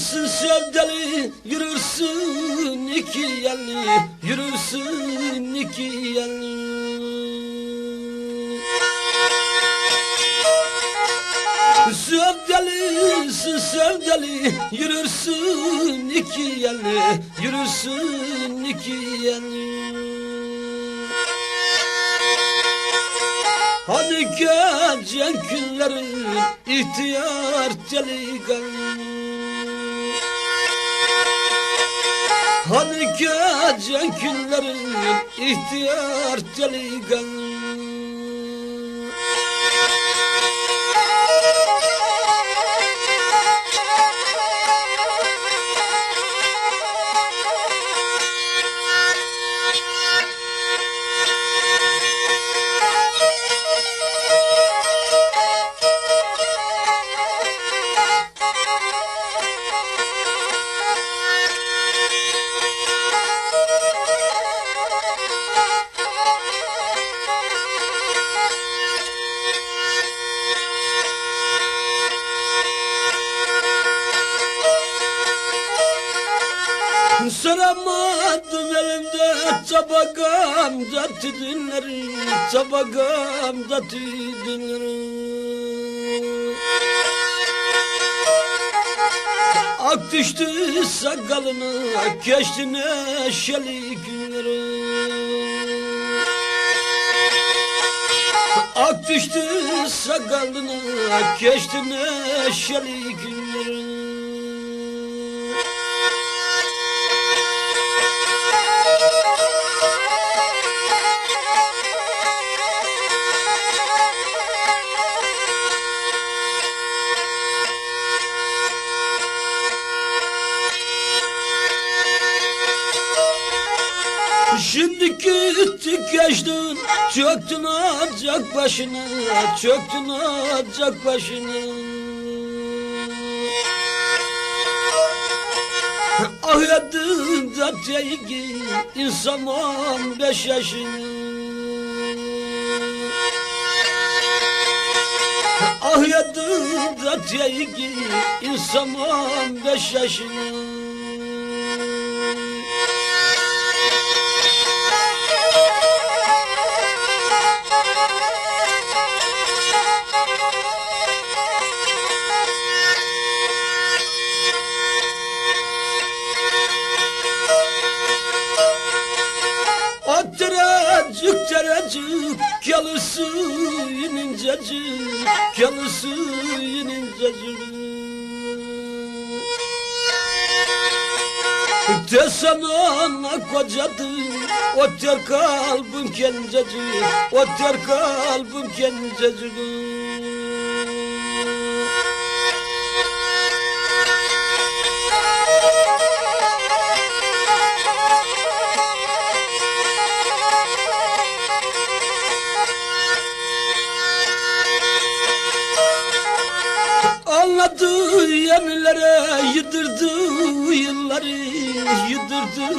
Sevdalisin sevdali yürürsün iki yelli yürürsün iki yelli Sevdalisin sevdali yürürsün iki yelli yürürsün iki yelli Hadi gece günleri ihtiyar delikanlı Hadi gece günleri ihtiyar delikanlı Saramadım elimde tabakam da tüdünleri Tabakam da tüdünleri Ak düştü sakalına geçti neşeli günleri Ak düştü sakalına geçti neşeli günleri Şimdi gitti geçtin Çöktün acak başına Çöktün acak başına. Ah yedin da teygi İnsan on beş yaşını Ah yedin da teygi İnsan on beş yaşını terecik terecik Gelirsin incecik Gelirsin incecik Desem ana kocadın O ter kalbim gencecik O ter kalbim gencecik Anladı yeminlere yıdırdı yılları Yıdırdı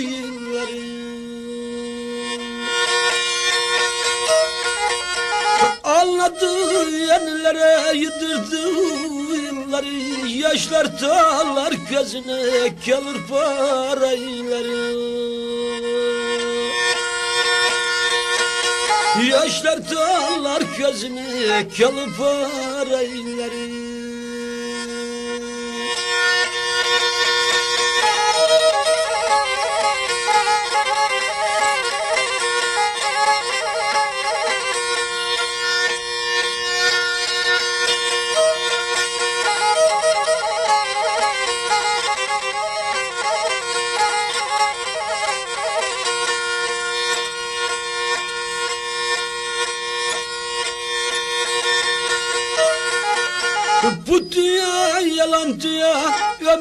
yılları. Anladı yenilere yıdırdı yılları. Yaşlar dağlar gözüne gelir parayları. Yaşlar dağlar gözüne gelir parayları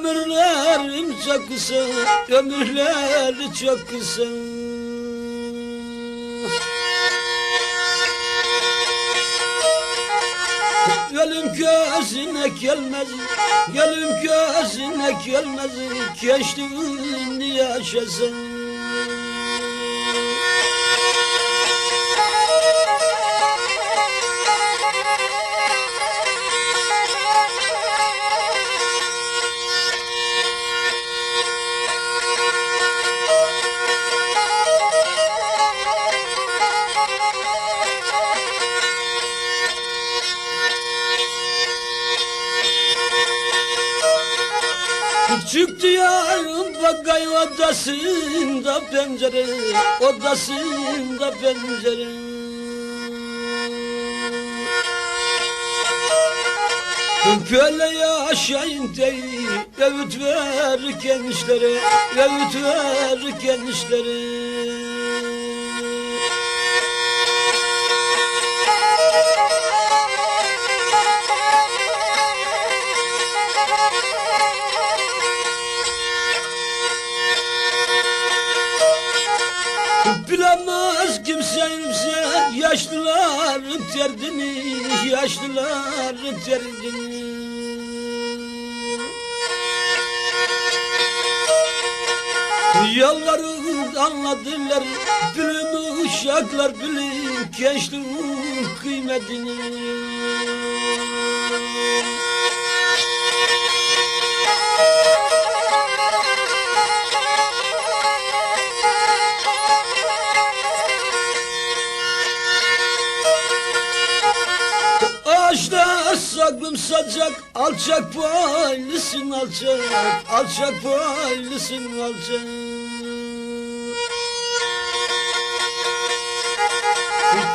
Ömürlerim çok kısa Ömürleri çok kısa. Ölüm gözüne gelmez Ölüm gözüne gelmez Gençliğini yaşasın Çıktı yarın bakay odasında pencere Odasında pencere. Köle yaşayın değil Öğüt ver gençlere Öğüt ver gençlere Bilemez kimse yaşlıların derdini, yaşlıların derdini. Yalvarır anladılar, bilin uşaklar bilin gençliğin kıymetini. Ağaçlar saklım sacak Alçak paylısın alçak. Alçak paylısın alçak.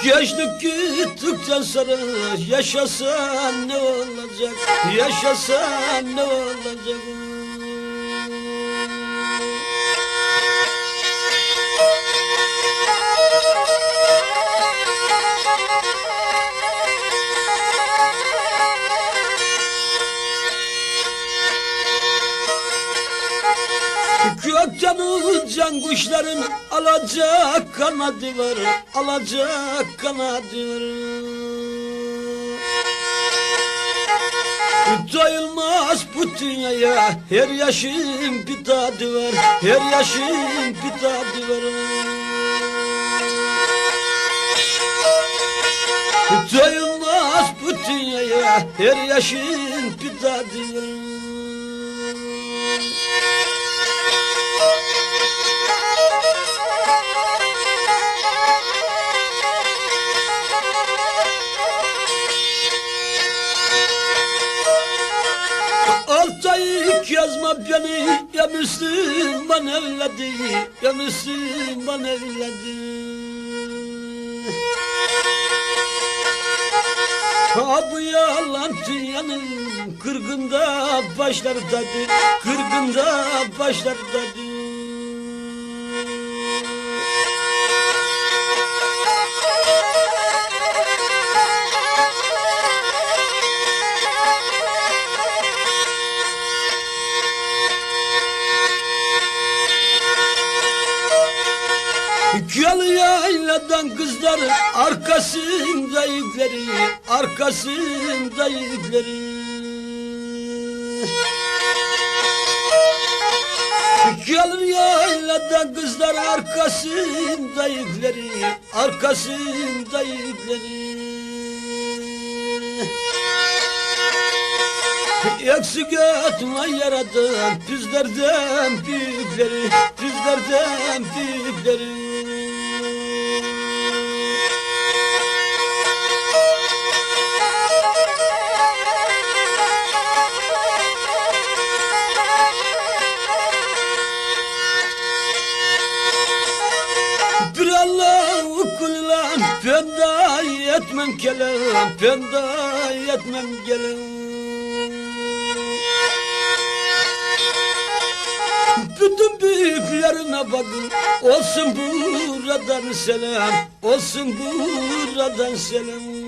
Gençlik gittikten sonra Yaşasan ne olacak? Yaşasan ne olacak Gökten uçan kuşların alacak kanadı var, alacak kanadı var. Doyulmaz bu dünyaya, her yaşın bir tadı var, her yaşın bir tadı var. Doyulmaz bu dünyaya, her yaşın bir tadı var. Yazma beni ya Müslüman evladı ya Müslüman evladı. Ha bu yalan dünyanın kırgında başlar tadı Kırgında başlar Gel yayladan kızlar arkasında yükleri arkasında yükleri Gel yayladan kızlar arkasında yükleri arkasında yükleri Eksik etme yaradan bizlerden büyükleri bizlerden büyükleri etmem kelam ben dahi etmem kelam. Bütün büyüklerine bakın olsun buradan selam olsun buradan selam